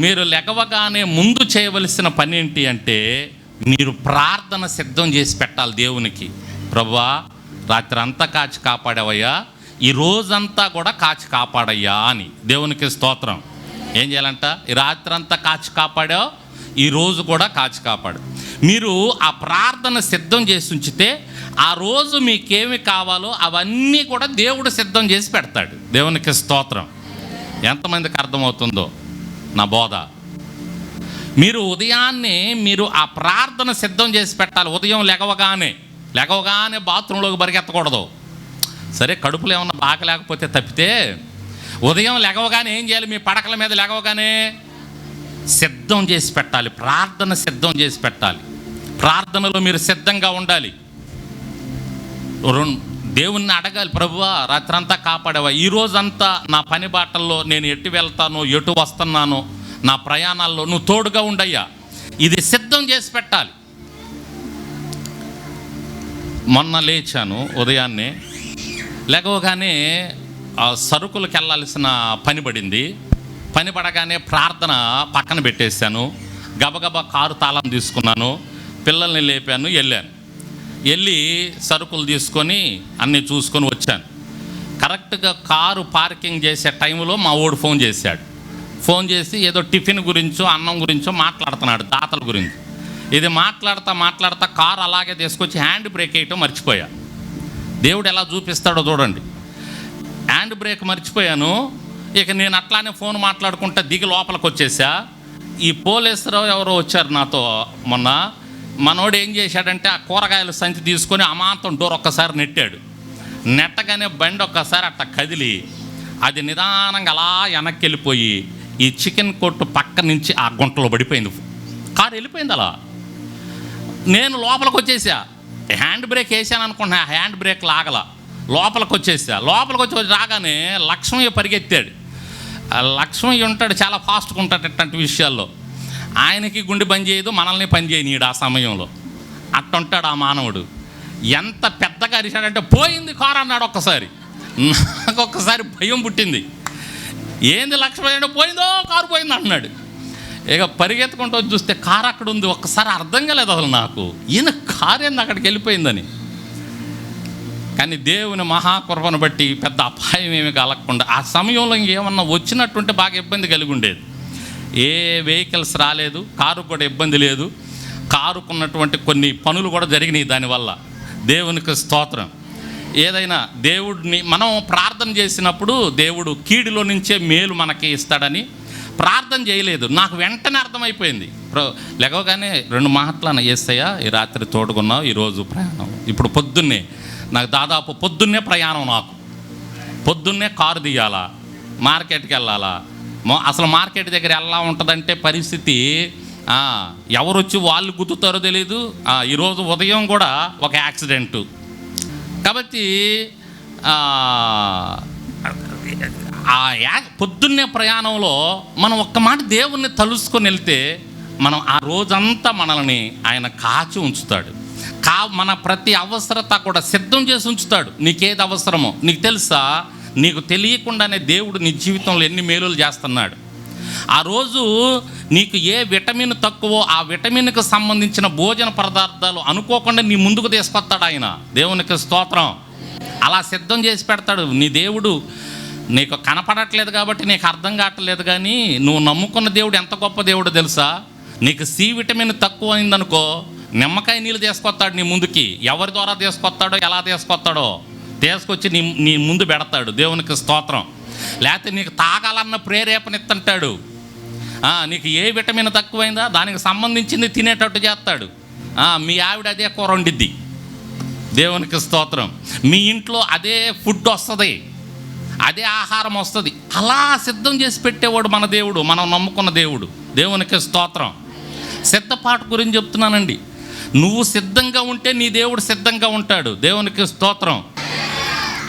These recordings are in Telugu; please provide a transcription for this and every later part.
మీరు లెగవగానే ముందు చేయవలసిన పని ఏంటి అంటే మీరు ప్రార్థన సిద్ధం చేసి పెట్టాలి దేవునికి. ప్రభా రాత్రి అంతా కాచి కాపాడవయ్యా ఈ రోజంతా కూడా కాచి కాపాడయ్యా అని దేవునికి స్తోత్రం. ఏం చేయాలంట? ఈ రాత్రి అంతా కాచి కాపాడావు ఈ రోజు కూడా కాచి కాపాడు. మీరు ఆ ప్రార్థన సిద్ధం చేసి ఉంచితే ఆ రోజు మీకేమి కావాలో అవన్నీ కూడా దేవుడు సిద్ధం చేసి పెడతాడు. దేవునికి స్తోత్రం. ఎంతమందికి అర్థమవుతుందో? నా బోధ. మీరు ఉదయాన్నే మీరు ఆ ప్రార్థన సిద్ధం చేసి పెట్టాలి. ఉదయం లెగవగానే లెగవగానే బాత్రూంలోకి పరిగెత్తకూడదు. సరే కడుపులో ఏమన్నా బాక లేకపోతే తప్పితే ఉదయం లెగవగానే ఏం చేయాలి? మీ పడకల మీద లెగవగానే సిద్ధం చేసి పెట్టాలి. ప్రార్థన సిద్ధం చేసి పెట్టాలి. ప్రార్థనలో మీరు సిద్ధంగా ఉండాలి. రెండు దేవుణ్ణి అడగాలి ప్రభువా రాత్రంతా కాపాడవా? ఈ రోజంతా నా పని బాటల్లో నేను ఎటు వెళ్తానో ఎటు వస్తున్నానో నా ప్రయాణాల్లో నువ్వు తోడుగా ఉండయ్యా. ఇది సిద్ధం చేసి పెట్టాలి. మొన్న లేచాను ఉదయాన్నే. లేకగానే సరుకులకు వెళ్ళాల్సిన పని పడింది. పని పడగానే ప్రార్థన పక్కన పెట్టేశాను. గబగబా కారు తాళం తీసుకున్నాను. పిల్లల్ని లేపాను వెళ్ళాను. వెళ్ళి సరుకులు తీసుకొని అన్నీ చూసుకొని వచ్చాను. కరెక్ట్గా కారు పార్కింగ్ చేసే టైంలో మా ఓడు ఫోన్ చేశాడు. ఫోన్ చేసి ఏదో టిఫిన్ గురించో అన్నం గురించో మాట్లాడుతున్నాడు దాతల గురించి. ఇది మాట్లాడతా మాట్లాడతా కారు అలాగే తీసుకొచ్చి హ్యాండ్ బ్రేక్ వేయటం మర్చిపోయా. దేవుడు ఎలా చూపిస్తాడో చూడండి. హ్యాండ్ బ్రేక్ మర్చిపోయాను. ఇక నేను అట్లానే ఫోన్ మాట్లాడుకుంటా దిగి లోపలికి వచ్చేసా. ఈ పోలీసురావు ఎవరో వచ్చారు నాతో మొన్న. మనోడు ఏం చేశాడంటే ఆ కూరగాయల సంచి తీసుకొని అమాంతం డోర్ ఒక్కసారి నెట్టాడు. నెట్టగానే బండి ఒక్కసారి అట్ట కదిలి అది నిదానంగా అలా వెనక్కి వెళ్ళిపోయి ఈ చికెన్ కొట్టు పక్క నుంచి ఆ గుంటలో పడిపోయింది. కారు వెళ్ళిపోయింది అలా. నేను లోపలికి వచ్చేసా. హ్యాండ్ బ్రేక్ వేసాను అనుకుంటున్నా హ్యాండ్ బ్రేక్ లాగల. లోపలికి వచ్చేసా. లోపలికి వచ్చి రాగానే లక్ష్మయ్య పరిగెత్తాడు. లక్ష్మయ్య ఉంటాడు చాలా ఫాస్ట్గా ఉంటాడు ఇట్లాంటి విషయాల్లో. ఆయనకి గుండె పని చేయదు మనల్ని పని చేయనీడు ఆ సమయంలో. అట్టుంటాడు ఆ మానవుడు. ఎంత పెద్దగా అరిశాడంటే పోయింది కారు అన్నాడు ఒక్కసారి. నాకు ఒక్కసారి భయం పుట్టింది. ఏంది లక్ష్మణ్ అంటే పోయిందో కారు పోయింది అంటున్నాడు ఇక పరిగెత్తుకుంటూ వచ్చి చూస్తే కారు అక్కడ ఉంది ఒక్కసారి అర్థం కాలేదు అసలు నాకు. ఈయన కారు ఏంది అక్కడికి వెళ్ళిపోయిందని. కానీ దేవుని మహాకృపను బట్టి పెద్ద అపాయం ఏమి కలగకుండా ఆ సమయంలో ఇంకేమన్నా వచ్చినట్టుంటే బాగా ఇబ్బంది కలిగి ఉండేది. ఏ వెహికల్స్ రాలేదు కారు కూడా ఇబ్బంది లేదు. కారుకున్నటువంటి కొన్ని పనులు కూడా జరిగినాయి దానివల్ల. దేవునికి స్తోత్రం. ఏదైనా దేవుడిని మనం ప్రార్థన చేసినప్పుడు దేవుడు కీడులో నుంచే మేలు మనకి ఇస్తాడని ప్రార్థన చేయలేదు. నాకు వెంటనే అర్థమైపోయింది. లేకగానే రెండు మాటలను ఏసయ్యా ఈ రాత్రి తోడుకున్నావు ఈరోజు ప్రయాణం. ఇప్పుడు పొద్దున్నే నాకు దాదాపు పొద్దున్నే ప్రయాణం నాకు. పొద్దున్నే కారు తీయాలా మార్కెట్కి వెళ్ళాలా అసలు మార్కెట్ దగ్గర ఎలా ఉంటుందంటే పరిస్థితి ఎవరు వచ్చి వాళ్ళు గుద్దుతారో తెలియదు ఈరోజు ఉదయం కూడా ఒక యాక్సిడెంటు. కాబట్టి ఆ, ఆ యా పొద్దున్నే ప్రయాణంలో మనం ఒక్క మాట దేవుణ్ణి తలుసుకొని వెళ్తే మనం ఆ రోజంతా మనల్ని ఆయన కాచి ఉంచుతాడు. కా మన ప్రతి అవసరత కూడా సిద్ధం చేసి ఉంచుతాడు. నీకేది అవసరమో నీకు తెలుసా? నీకు తెలియకుండానే దేవుడు నీ జీవితంలో ఎన్ని మేలులు చేస్తున్నాడు. ఆ రోజు నీకు ఏ విటమిన్ తక్కువో ఆ విటమిన్కి సంబంధించిన భోజన పదార్థాలు అనుకోకుండా నీ ముందుకు తీసుకొస్తాడు ఆయన. దేవునికి స్తోత్రం. అలా సిద్ధం చేసి పెడతాడు. నీ దేవుడు నీకు కనపడట్లేదు కాబట్టి నీకు అర్థం కావట్లేదు కానీ నువ్వు నమ్ముకున్న దేవుడు ఎంత గొప్ప దేవుడు తెలుసా? నీకు సి విటమిన్ తక్కువ అయిందనుకో నిమ్మకాయ నీళ్ళు తీసుకొస్తాడు నీ ముందుకి. ఎవరి ద్వారా తీసుకొస్తాడో ఎలా తీసుకొస్తాడో? తీసుకొచ్చి నీ నీ ముందు పెడతాడు. దేవునికి స్తోత్రం. లేకపోతే నీకు తాగాలన్న ప్రేరేపణ ఇస్తుంటాడు నీకు ఏ విటమిన్ తక్కువైందా? దానికి సంబంధించింది తినేటట్టు చేస్తాడు. మీ ఆవిడ అదే కూర వండిద్ది. దేవునికి స్తోత్రం. మీ ఇంట్లో అదే ఫుడ్ వస్తుంది. అదే ఆహారం వస్తుంది. అలా సిద్ధం చేసి పెట్టేవాడు మన దేవుడు మనం నమ్ముకున్న దేవుడు. దేవునికి స్తోత్రం. సిద్ధపాటు గురించి చెప్తున్నానండి. నువ్వు సిద్ధంగా ఉంటే నీ దేవుడు సిద్ధంగా ఉంటాడు. దేవునికి స్తోత్రం.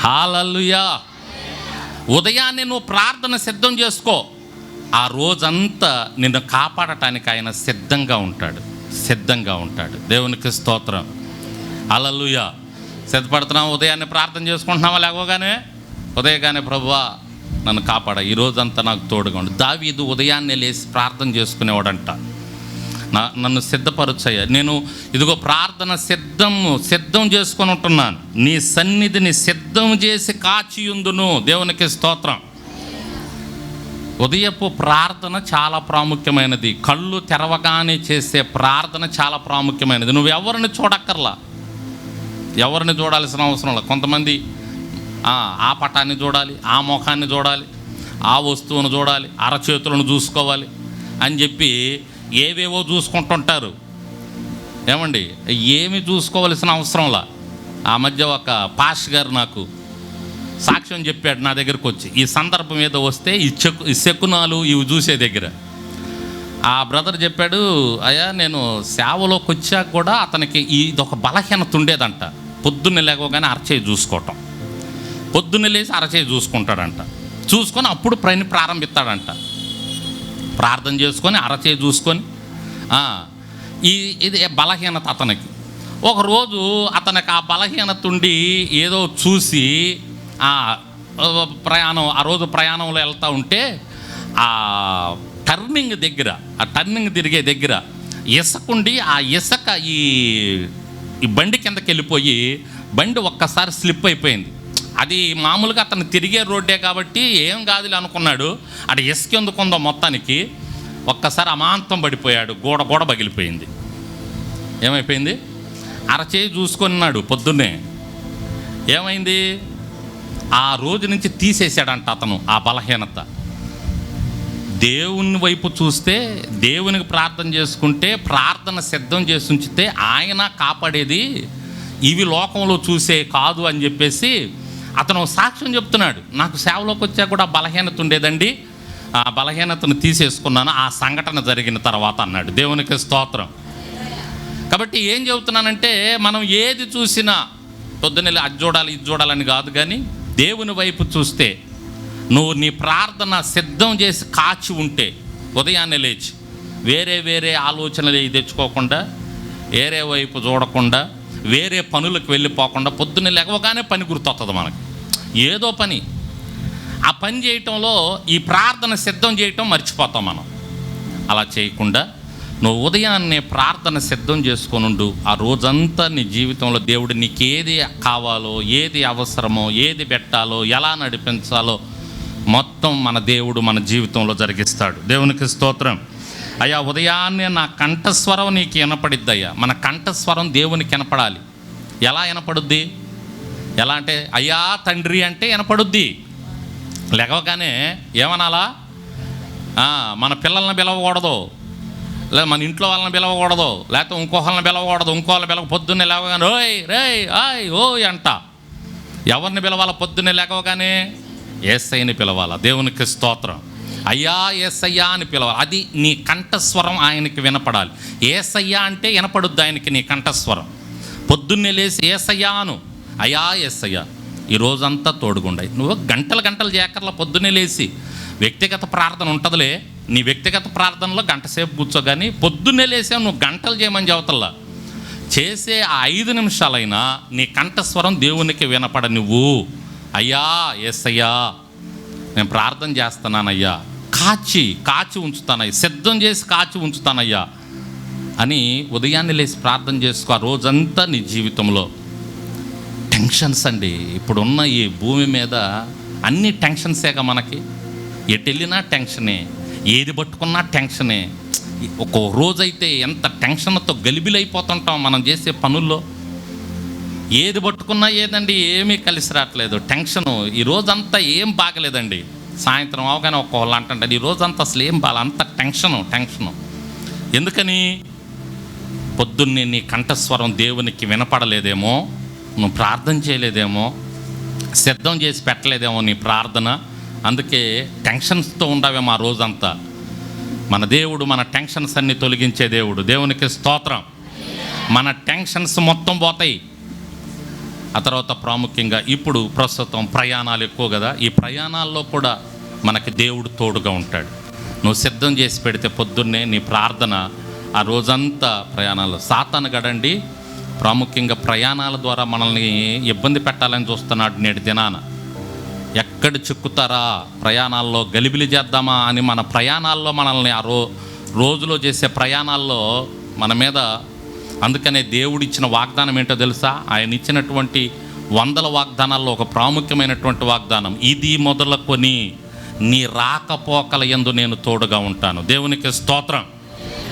హాలల్లుయా ఉదయాన్నే నువ్వు ప్రార్థన సిద్ధం చేసుకో. ఆ రోజంతా నిన్ను కాపాడటానికి ఆయన సిద్ధంగా ఉంటాడు. సిద్ధంగా ఉంటాడు. దేవునికి స్తోత్రం. అలలుయ సిద్ధపడుతున్నాం ఉదయాన్నే ప్రార్థన చేసుకుంటున్నావా లేవగానే? ఉదయగానే ప్రభువా నన్ను కాపాడ. ఈ రోజంతా నాకు తోడుగా ఉండు. దావీదు ఉదయాన్నే లేచి ప్రార్థన చేసుకునేవాడంట. నా నన్ను సిద్ధపరచయ్యా. నేను ఇదిగో ప్రార్థన సిద్ధము సిద్ధం చేసుకొని ఉంటున్నాను నీ సన్నిధిని సిద్ధం చేసి కాచియుందును. దేవునికి స్తోత్రం. ఉదయపు ప్రార్థన చాలా ప్రాముఖ్యమైనది. కళ్ళు తెరవగానే చేసే ప్రార్థన చాలా ప్రాముఖ్యమైనది. నువ్వు ఎవరిని చూడక్కర్లా? ఎవరిని చూడాల్సిన అవసరం లేదు. కొంతమంది ఆ, ఆ పటాన్ని చూడాలి ఆ ముఖాన్ని చూడాలి ఆ వస్తువును చూడాలి అరచేతులను చూసుకోవాలి అని చెప్పి ఏవేవో చూసుకుంటుంటారు. ఏమండి? ఏమి చూసుకోవలసిన అవసరంలా? ఆ మధ్య ఒక పాష్ గారు నాకు సాక్ష్యం చెప్పాడు నా దగ్గరకు వచ్చి. ఈ సందర్భం ఏదో వస్తే ఈ చెక్కు ఈ శకునాలు ఇవి చూసే దగ్గర. ఆ బ్రదర్ చెప్పాడు అయ్యా నేను సేవలోకి వచ్చాక కూడా అతనికి ఇది ఒక బలహీనత ఉండేదంట. పొద్దున్నే లేవగానే అరచేయి చూసుకోవటం. పొద్దున్నే లేచి అరచేయి చూసుకుంటాడంట. చూసుకొని అప్పుడు ప్రయాణి ప్రారంభిస్తాడంట. ప్రార్థన చేసుకొని అరచే చూసుకొని ఈ ఇది బలహీనత అతనికి. ఒకరోజు అతనికి ఆ బలహీనత ఉండి ఏదో చూసి ఆ ప్రయాణం ఆ రోజు ప్రయాణంలో వెళ్తూ ఉంటే ఆ టర్నింగ్ దగ్గర ఆ టర్నింగ్ తిరిగే దగ్గర ఇసకుండి ఆ ఇసక ఈ ఈ బండి కిందకి వెళ్ళిపోయి బండి ఒక్కసారి స్లిప్ అయిపోయింది. అది మామూలుగా అతను తిరిగే రోడ్డే కాబట్టి ఏం కాదులే అనుకున్నాడు. అటు ఇసుక ఎందుకుందో మొత్తానికి ఒక్కసారి అమాంతం పడిపోయాడు గోడ గోడ పగిలిపోయింది. ఏమైపోయింది? అరచేయి చూసుకున్నాడు పొద్దున్నే. ఏమైంది? ఆ రోజు నుంచి తీసేశాడంట అతను ఆ బలహీనత. దేవుని వైపు చూస్తే దేవునికి ప్రార్థన చేసుకుంటే ప్రార్థన సిద్ధం చేసి ఉంచితే ఆయన కాపాడేది ఇవి లోకంలో చూసే కాదు అని చెప్పేసి అతను సాక్ష్యం చెప్తున్నాడు నాకు సేవలోకి వచ్చా కూడా బలహీనత ఉండేదండి. ఆ బలహీనతను తీసేసుకున్నాను ఆ సంఘటన జరిగిన తర్వాత అన్నాడు. దేవునికి స్తోత్రం. కాబట్టి ఏం చెబుతున్నానంటే మనం ఏది చూసినా పొద్దున్నెళ్ళి అది చూడాలి ఇది చూడాలని కాదు కానీ దేవుని వైపు చూస్తే నువ్వు నీ ప్రార్థన సిద్ధం చేసి కాచి ఉంటే ఉదయాన్నే లేచి వేరే వేరే ఆలోచనలు తెచ్చుకోకుండా వేరే వైపు చూడకుండా వేరే పనులకు వెళ్ళిపోకుండా పొద్దున్నే లేవగానే పని గుర్తొస్తుంది మనకి. ఏదో పని. ఆ పని చేయటంలో ఈ ప్రార్థన సిద్ధం చేయటం మర్చిపోతాం మనం. అలా చేయకుండా నువ్వు ఉదయాన్నే ప్రార్థన సిద్ధం చేసుకొనుండు ఆ రోజంతా నీ జీవితంలో దేవుడు నీకు ఏది కావాలో ఏది అవసరమో ఏది పెట్టాలో ఎలా నడిపించాలో మొత్తం మన దేవుడు మన జీవితంలో జరిగిస్తాడు. దేవునికి స్తోత్రం. అయ్యా ఉదయాన్నే నా కంఠస్వరం నీకు వినపడిద్ది అయ్యా మన కంఠస్వరం దేవునికి వినపడాలి. ఎలా వినపడుద్ది? ఎలా అంటే అయ్యా తండ్రి అంటే వినపడుద్ది. లేవగానే ఏమనాలా? మన పిల్లల్ని పిలవకూడదు. లేదా మన ఇంట్లో వాళ్ళని పిలవకూడదు. లేకపోతే ఇంకొకళ్ళని పిలవకూడదు. ఇంకోళ్ళని పిలవ పొద్దున్నే లేవగానే ఓయ్ రేయ్ ఆయ్ ఓయ్ అంట. ఎవరిని పిలవాలా పొద్దున్నే లేవగానే? ఏసైని పిలవాలా. దేవునికి స్తోత్రం. అయ్యా ఏసయ్యా అని పిలవాలి. అది నీ కంఠస్వరం ఆయనకి వినపడాలి. ఏసయ్యా అంటే వినపడుద్ది ఆయనకి నీ కంఠస్వరం. పొద్దున్నే లేసి ఏసయ్యా అను. అయ్యా ఏసయ్యా ఈ రోజంతా తోడుగుండాయి. నువ్వు గంటలు గంటలు జాకర్ల పొద్దున్నే లేచి వ్యక్తిగత ప్రార్థన ఉంటుందిలే. నీ వ్యక్తిగత ప్రార్థనలో గంట సేపు కూర్చో కానీ పొద్దున్నే లేసావు నువ్వు గంటలు చేయమని చెబుతల్లా. చేసే ఆ ఐదు నిమిషాలైనా నీ కంఠస్వరం దేవునికి వినపడ నువ్వు అయ్యా ఎస్సయ్యా నేను ప్రార్థన చేస్తున్నానయ్యా. కాచి కాచి ఉంచుతానయ్యా. సిద్ధం చేసి కాచి ఉంచుతానయ్యా అని ఉదయాన్నే లేచి ప్రార్థన చేసుకో ఆ రోజంతా నీ జీవితంలో. టెన్షన్స్ అండి. ఇప్పుడున్న ఈ భూమి మీద అన్ని టెన్షన్సేగా మనకి? ఎటు వెళ్ళినా టెన్షనే ఏది పట్టుకున్నా టెన్షనే. ఒక్కో రోజైతే ఎంత టెన్షన్తో గలిబిలైపోతుంటాం మనం చేసే పనుల్లో. ఏది పట్టుకున్నా ఏదండి ఏమీ కలిసి రావట్లేదు. టెన్షను ఈ రోజంతా ఏం బాగలేదండి. సాయంత్రం అవగానే ఒక్కోళ్ళు అంటుంటారు ఈ రోజంతా అసలు ఏం బాగా అంత టెన్షను టెన్షను. ఎందుకని? పొద్దున్నే నీ కంఠస్వరం దేవునికి వినపడలేదేమో నువ్వు ప్రార్థన చేయలేదేమో సిద్ధం చేసి పెట్టలేదేమో నీ ప్రార్థన అందుకే టెన్షన్స్తో ఉండవేమో ఆ రోజంతా. మన దేవుడు మన టెన్షన్స్ అన్ని తొలగించే దేవుడు. దేవునికి స్తోత్రం. మన టెన్షన్స్ మొత్తం పోతాయి. ఆ తర్వాత ప్రాముఖ్యంగా ఇప్పుడు ప్రస్తుతం ప్రయాణాలు ఎక్కువ కదా ఈ ప్రయాణాల్లో కూడా మనకి దేవుడు తోడుగా ఉంటాడు. నువ్వు సిద్ధం చేసి పెడితే పొద్దున్నే నీ ప్రార్థన ఆ రోజంతా ప్రయాణాలు సాతాను గడండి ప్రాముఖ్యంగా ప్రయాణాల ద్వారా మనల్ని ఇబ్బంది పెట్టాలని చూస్తున్నాడు నేటి దినాన. ఎక్కడ చిక్కుతారా? ప్రయాణాల్లో గలిబిలి చేద్దామా అని మన ప్రయాణాల్లో మనల్ని ఆ రో రోజులో చేసే ప్రయాణాల్లో మన మీద అందుకనే దేవుడిచ్చిన వాగ్దానం ఏంటో తెలుసా? ఆయన ఇచ్చినటువంటి వందల వాగ్దానాల్లో ఒక ప్రాముఖ్యమైనటువంటి వాగ్దానం. ఇది మొదలుకొని నీ రాకపోకల ఎందు నేను తోడుగా ఉంటాను. దేవునికి స్తోత్రం.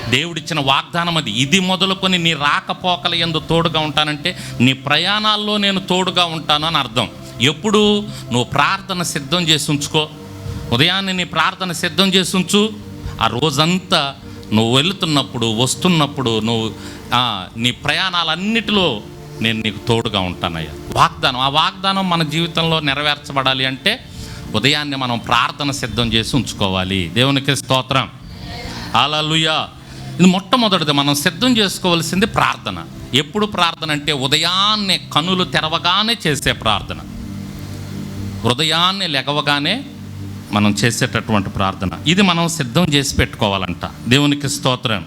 దేవుడిచ్చిన వాగ్దానం అది. ఇది మొదలుకొని నీ రాకపోకల ఎందు తోడుగా ఉంటానంటే నీ ప్రయాణాల్లో నేను తోడుగా ఉంటాను అని అర్థం. ఎప్పుడు? నువ్వు ప్రార్థన సిద్ధం చేసి ఉంచుకో. ఉదయాన్నే నీ ప్రార్థన సిద్ధం చేసి ఉంచు. ఆ రోజంతా నువ్వు వెళుతున్నప్పుడు వస్తున్నప్పుడు నువ్వు నీ ప్రయాణాలన్నిటిలో నేను నీకు తోడుగా ఉంటానయ్యా. వాగ్దానం. ఆ వాగ్దానం మన జీవితంలో నెరవేర్చబడాలి అంటే ఉదయాన్నే మనం ప్రార్థన సిద్ధం చేసి ఉంచుకోవాలి. దేవునికి స్తోత్రం. అలలుయ ఇది మొట్టమొదటిది. మనం సిద్ధం చేసుకోవాల్సింది ప్రార్థన. ఎప్పుడు ప్రార్థన అంటే ఉదయాన్నే కనులు తెరవగానే చేసే ప్రార్థన. ఉదయాన్నే లెగవగానే మనం చేసేటటువంటి ప్రార్థన. ఇది మనం సిద్ధం చేసి పెట్టుకోవాలంట. దేవునికి స్తోత్రం.